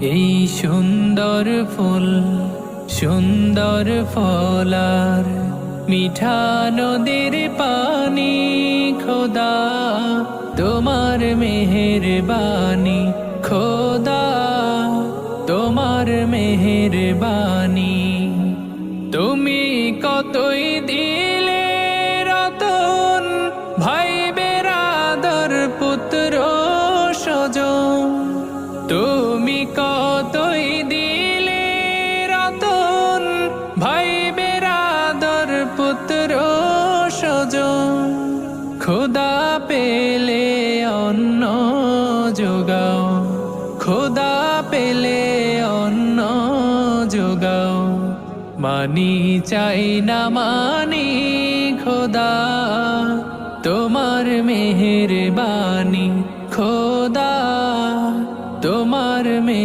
এই সুন্দর ফুল, সুন্দর ফলার মিঠা নদীর পানি, খোদা, তোমার মেহের বাণী খোদা, তোমার মেহের বাণী তুমি কতই দিলে রতন ভাই বেরাদর পুত্র সজন তুমি কতই খোদা পেলে অন্ন যোগাও। খোদা পেলে অন্ন যোগাও। মানি চাই না মানি খোদা। তোমার মেহের বাণী খোদা। তোমার মে